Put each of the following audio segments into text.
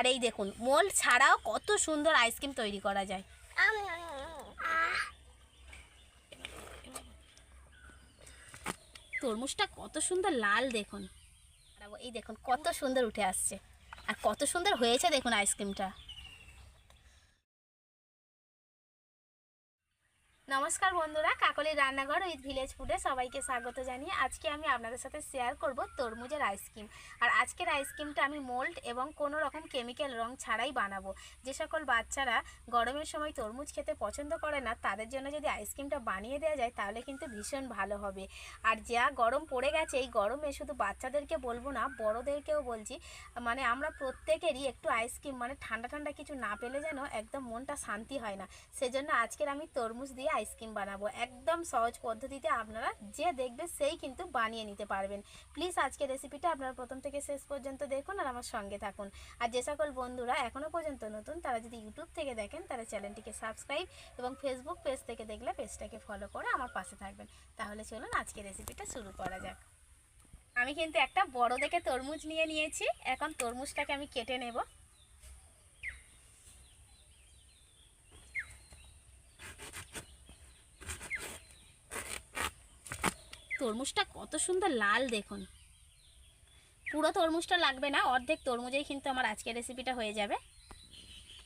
আর এই দেখুন মোল্ড ছাড়াও কত সুন্দর আইসক্রিম তৈরি করা যায়। তরমুজটা কত সুন্দর লাল দেখুন। এই দেখুন, কত সুন্দর উঠে আসছে। আর কত সুন্দর হয়েছে দেখুন আইসক্রিমটা নমস্কার বন্ধুরা কাকলির রান্নাঘর উইথ ভিলেজ ফুডে সবাইকে স্বাগত জানিয়ে আজকে আমি আপনাদের সাথে শেয়ার করব তরমুজের আইসক্রিম আর আজকের আইসক্রিমটা আমি মোল্ড এবং কোনো রকম কেমিক্যাল রং ছাড়াই বানাবো। যে সকল বাচ্চারা গরমের সময় তরমুজ খেতে পছন্দ করে না, তাদের জন্য যদি আইসক্রিমটা বানিয়ে দেওয়া যায়, তাহলে কিন্তু ভীষণ ভালো হবে। আর যা গরম পড়ে গেছে, এই গরমে শুধু বাচ্চাদেরকে বলব না, বড়োদেরকেও বলছি মানে আমরা প্রত্যেকেরই একটু আইসক্রিম মানে ঠান্ডা ঠান্ডা কিছু না পেলে যেন একদম মনটা শান্তি হয় না। সেজন্য আজকের আমি তরমুজ দিয়ে আইসক্রিম বানাবো। একদম সহজ পদ্ধতিতে আপনারা যে দেখবে সেই কিন্তু বানিয়ে নিতে পারবেন। প্লিজ আজকের রেসিপিটা আপনারা প্রথম থেকে শেষ পর্যন্ত দেখুন আর আমার সঙ্গে থাকুন। আর যে সকল বন্ধুরা এখনও পর্যন্ত নতুন, তারা যদি ইউটিউব থেকে দেখেন, তারা চ্যানেলটিকে সাবস্ক্রাইব এবং ফেসবুক পেজ থেকে দেখলে পেজটাকে ফলো করে আমার পাশে থাকবেন। তাহলে চলুন আজকের রেসিপিটা শুরু করা যাক। আমি কিন্তু একটা বড় দেখে তরমুজ নিয়ে নিয়েছি। এখন তরমুজটাকে আমি কেটে নেব। তরমুজটা কত সুন্দর লাল দেখুন। পুরো তরমুজটা লাগবে না, অর্ধেক তরমুজেই কিন্তু আমার আজকের রেসিপিটা হয়ে যাবে।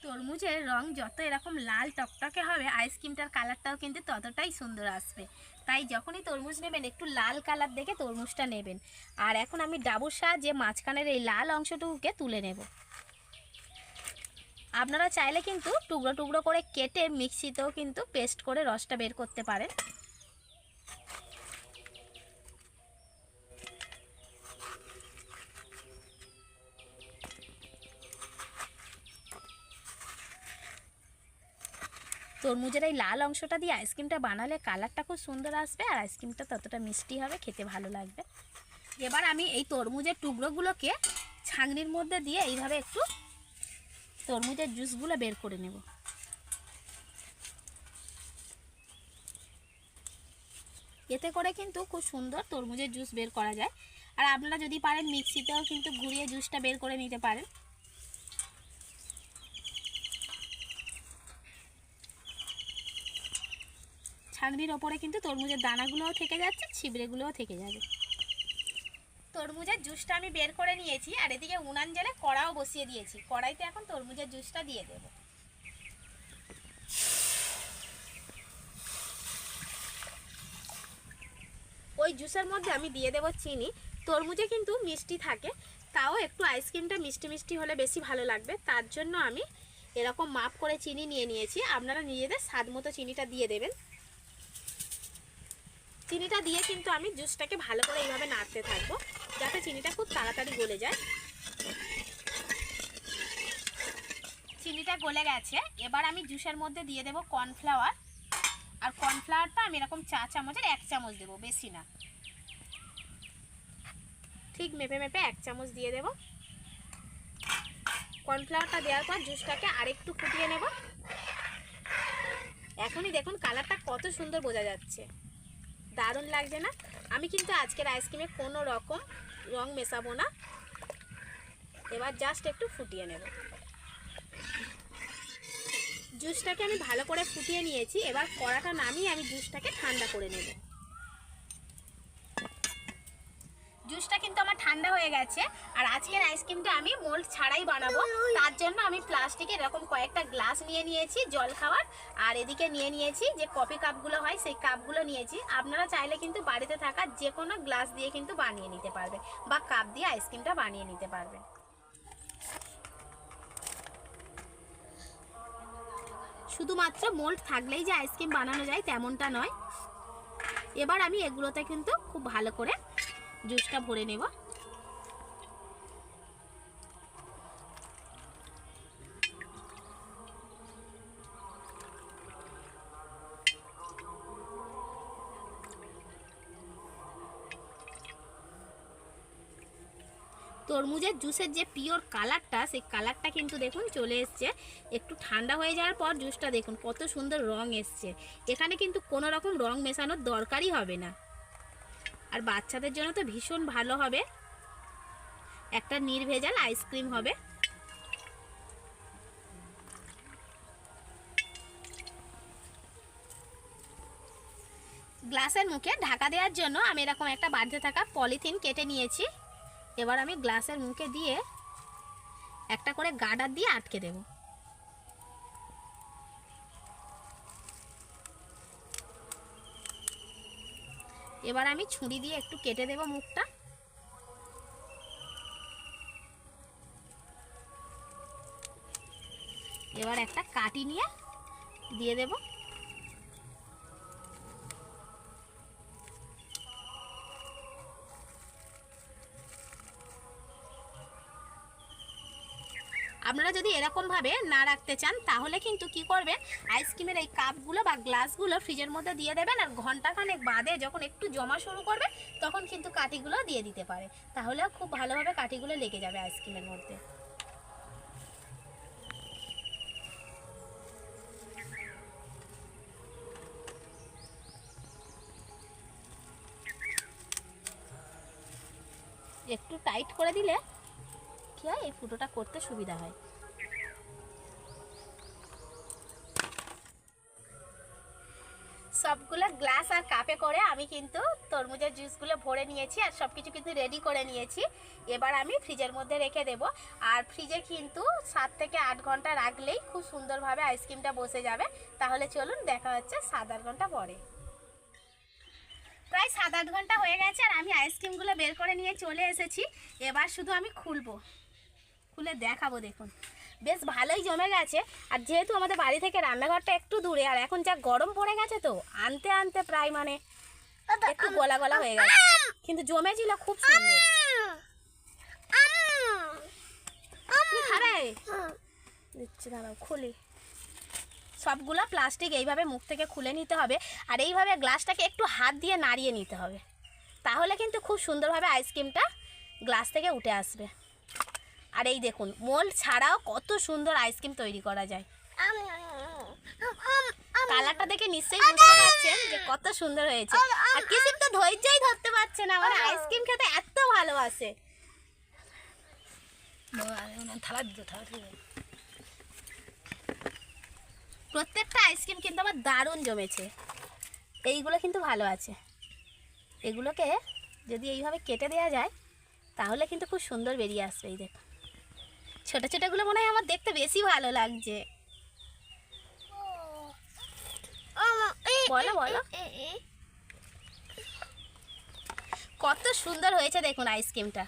তরমুজের রং যত এরকম লাল টকটকে হবে আইসক্রিমটার কালারটাও কিন্তু ততটাই সুন্দর আসবে। তাই যখনই তরমুজ নেবেন, একটু লাল কালার দেখে তরমুজটা নেবেন। আর এখন আমি ডাবুর সাহায্যে মাঝখানের এই লাল অংশটুকুকে তুলে নেব। আপনারা চাইলে কিন্তু টুকরো টুকরো করে কেটে মিক্সিতেও কিন্তু পেস্ট করে রসটা বের করতে পারেন। তরমুজের এই লাল অংশটা দিয়ে আইসক্রিমটা বানালে কালারটা খুব সুন্দর আসবে আর আইসক্রিমটা ততটা মিষ্টি হবে, খেতে ভালো লাগবে। এবার আমি এই তরমুজের টুকরোগুলোকে ছাঁকনির মধ্যে দিয়ে এইভাবে একটু তরমুজের জুসগুলো বের করে নেব। এতে করে কিন্তু খুব সুন্দর তরমুজের জুস বের করা যায়। আর আপনারা যদি পারেন মিক্সিতেও কিন্তু ঘুরিয়ে জুসটা বের করে নিতে পারেন। ছাগনির ওপরে কিন্তু তরমুজের দানাগুলোও থেকে যাচ্ছে, ছিবড়েগুলোও থেকে যাবে। তরমুজের জুসটা আমি বের করে নিয়েছি, আর এদিকে উনান জলে কড়াও বসিয়ে দিয়েছি। কড়াইতে এখন তরমুজের জুসটা দিয়ে দেব। ওই জুসের মধ্যে আমি দিয়ে দেব চিনি। তরমুজে কিন্তু মিষ্টি থাকে, তাও একটু আইসক্রিমটা মিষ্টি মিষ্টি হলে বেশি ভালো লাগবে। তার জন্য আমি এরকম মাপ করে চিনি নিয়ে নিয়েছি। আপনারা নিজেদের স্বাদ মতো চিনিটা দিয়ে দেবেন। চিনিটা দিয়ে কিন্তু আমি জুসটাকে ভালো করে এইভাবে নাড়তে থাকব, যাতে চিনিটা খুব তাড়াতাড়ি গলে যায়। চিনিটা গলে গেছে, এবার আমি জুসের মধ্যে দিয়ে দেব কর্নফ্লাওয়ার। আর কর্নফ্লাওয়ারটা আমি এরকম চা চামচের এক চামচ দেবো, বেশি না। ঠিক মেপে মেপে এক চামচ দিয়ে দেব। কর্নফ্লাওয়ারটা দেওয়ার পর জুসটাকে আরেকটু ফুটিয়ে নেব। এখনই দেখুন কালারটা কত সুন্দর বোঝা যাচ্ছে। দারুণ লাগছে না? আমি কিন্তু আজকের আইসক্রিমে কোনো রকম রং মেশাবো না। এবার জাস্ট একটু ফুটিয়ে নেব। জুসটাকে আমি ভালো করে ফুটিয়ে নিয়েছি। এবার কড়াটা নামিয়ে আমি জুসটাকে ঠান্ডা করে নেব জুসটা কিন্তু আমার ঠান্ডা হয়ে গেছে, আর আজকের আইসক্রিমটা আমি মোল্ড ছাড়াই বানাবো। তার জন্য আমি প্লাস্টিকের এরকম কয়েকটা গ্লাস নিয়ে নিয়েছি জল খাওয়ার, আর এদিকে নিয়ে নিয়েছি যে কফি কাপগুলো হয়, সেই কাপগুলো নিয়েছি। আপনারা চাইলে কিন্তু বাড়িতে থাকা যে কোনো গ্লাস দিয়ে কিন্তু বানিয়ে নিতে পারবে, বা কাপ দিয়ে আইসক্রিমটা বানিয়ে নিতে পারবে। শুধুমাত্র মোল্ড থাকলেই যে আইসক্রিম বানানো যায় তেমনটা নয়। এবার আমি এগুলোতে কিন্তু খুব ভালো করে জুসটা ভরে নেব। তরমুজের জুসের যে পিওর কালারটা, সেই কালারটা কিন্তু দেখুন চলে এসছে। একটু ঠান্ডা হয়ে যাওয়ার পর জুসটা দেখুন, কত সুন্দর রং এসছে। এখানে কিন্তু কোনো রকম রং মেশানোর দরকারই হবে না। আর বাচ্চাদের জন্য তো ভীষণ ভালো হবে। একটা নির্ভেজাল আইসক্রিম হবে। গ্লাসের মুখে ঢাকা দেওয়ার জন্য আমি এরকম একটা বাড়িতে থাকা পলিথিন কেটে নিয়েছি। এবার আমি গ্লাসের মুখে দিয়ে একটা করে গার্ডার দিয়ে আটকে দেব। এবার আমি ছুরি দিয়ে একটু কেটে দেব মুখটা। এবার একটা কাটি নিয়ে দিয়ে দেবো। আপনারা যদি এরকমভাবে না রাখতে চান, তাহলে কিন্তু কি করবেন? আইসক্রিমের এই কাপগুলো বা গ্লাসগুলো ফ্রিজের মধ্যে দিয়ে দেবেন আর ঘন্টাখানেক বাদে যখন একটু জমা শুরু করবে, তখন কিন্তু কাঠিগুলো দিয়ে দিতে পারে। তাহলেও খুব ভালোভাবে কাঠিগুলো লেগে যাবে আইসক্রিমের মধ্যে। একটু টাইট করে দিলে কি হয় এই ফুটোটা করতে সুবিধা হয়। সবগুলো গ্লাস আর কাপে করে আমি কিন্তু তরমুজের জুসগুলো ভরে নিয়েছি আর সব কিছু কিন্তু রেডি করে নিয়েছি। এবার আমি ফ্রিজের মধ্যে রেখে দেব। আর ফ্রিজে কিন্তু সাত থেকে আট ঘণ্টা রাখলেই খুব সুন্দরভাবে আইসক্রিমটা বসে যাবে। তাহলে চলুন দেখা হচ্ছে সাত আট ঘণ্টা পরে। প্রায় সাত আট ঘণ্টা হয়ে গেছে আর আমি আইসক্রিমগুলো বের করে নিয়ে চলে এসেছি। এবার শুধু আমি খুলবো। খুলে দেখাবো, দেখুন। বেশ ভালোই জমে গেছে। আর যেহেতু আমাদের বাড়ি থেকে রান্নাঘরটা একটু দূরে, আর এখন যা গরম পড়ে গেছে তো, আনতে আনতে প্রায় মানে একটু গলা গলা হয়ে গেছে। কিন্তু জমেছিল খুব সুন্দর। দাঁড়াও, খুলি। সবগুলো প্লাস্টিক এইভাবে মুখ থেকে খুলে নিতে হবে, আর এইভাবে গ্লাসটাকে একটু হাত দিয়ে নাড়িয়ে নিতে হবে। তাহলে কিন্তু খুব সুন্দরভাবে আইসক্রিমটা গ্লাস থেকে উঠে আসবে। আর এই দেখুন মোল ছাড়াও কত সুন্দর আইসক্রিম তৈরি করা যায়। কালারটা দেখে নিশ্চয়ই বুঝতে পারছেন যে কত সুন্দর হয়েছে। আর কিসিম তো ধৈর্যই ধরতে পারছে না মানে আইসক্রিম খেতে এত ভালোবাসে। প্রত্যেকটা আইসক্রিম কিন্তু আমার দারুণ জমেছে। এইগুলো কিন্তু ভালো আছে। এগুলোকে যদি এইভাবে কেটে দেওয়া যায় তাহলে কিন্তু খুব সুন্দর বেরিয়ে আসবে এই দেখো ছোটো ছোটোগুলো মনে হয় আমার দেখতে বেশি ভালো লাগছে। বলো বলো। কত সুন্দর হয়েছে দেখুন আইসক্রিমটা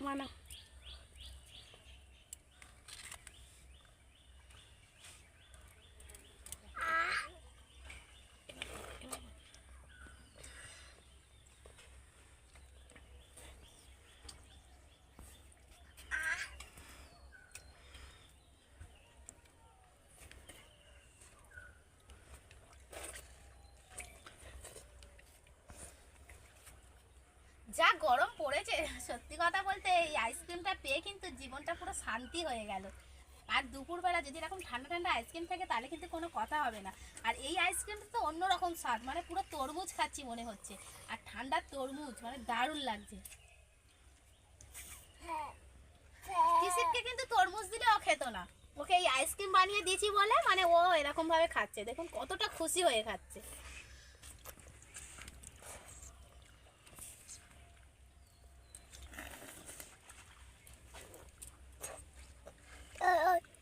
মানা যা গরম পড়েছে, সত্যি কথা বলতে এই আইসক্রিমটা পেয়ে কিন্তু জীবনটা পুরো শান্তি হয়ে গেল। আর দুপুরবেলা যদি এরকম ঠান্ডা ঠান্ডা আইসক্রিম থাকে, তাহলে কিন্তু কোনো কথা হবে না। আর এই আইসক্রিমটা তো অন্যরকম স্বাদ মানে পুরো তরমুজ খাচ্ছি মনে হচ্ছে। আর ঠান্ডার তরমুজ মানে দারুণ লাগছে। কিসিরকে কিন্তু তরমুজ দিলে ও খেত না। ওকে এই আইসক্রিম বানিয়ে দিয়েছি বলে মানে ও এরকম ভাবে খাচ্ছে। দেখুন কতটা খুশি হয়ে খাচ্ছে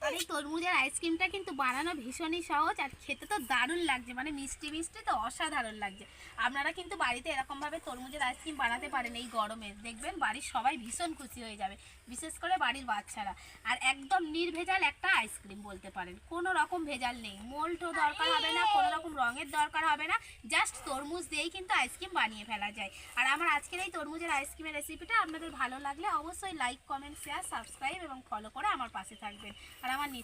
আর এই তরমুজের আইসক্রিমটা কিন্তু বানানো ভীষণই সহজ আর খেতে তো দারুণ লাগছে। মানে মিষ্টি মিষ্টি তো অসাধারণ লাগছে। আপনারা কিন্তু বাড়িতে এরকমভাবে তরমুজের আইসক্রিম বানাতে পারেন এই গরমে। দেখবেন বাড়ির সবাই ভীষণ খুশি হয়ে যাবে, বিশেষ করে বাড়ির বাচ্চারা। আর একদম নির্ভেজাল একটা আইসক্রিম বলতে পারেন। কোনো রকম ভেজাল নেই। মোল্টও দরকার হবে না, কোনো রকম রঙের দরকার হবে না। জাস্ট তরমুজ দিয়েই কিন্তু আইসক্রিম বানিয়ে ফেলা যায়। আর আমার আজকের এই তরমুজের আইসক্রিমের রেসিপিটা আপনাদের ভালো লাগলে অবশ্যই লাইক, কমেন্ট শেয়ার সাবস্ক্রাইব এবং ফলো করে আমার পাশে থাকবেন। আর আমার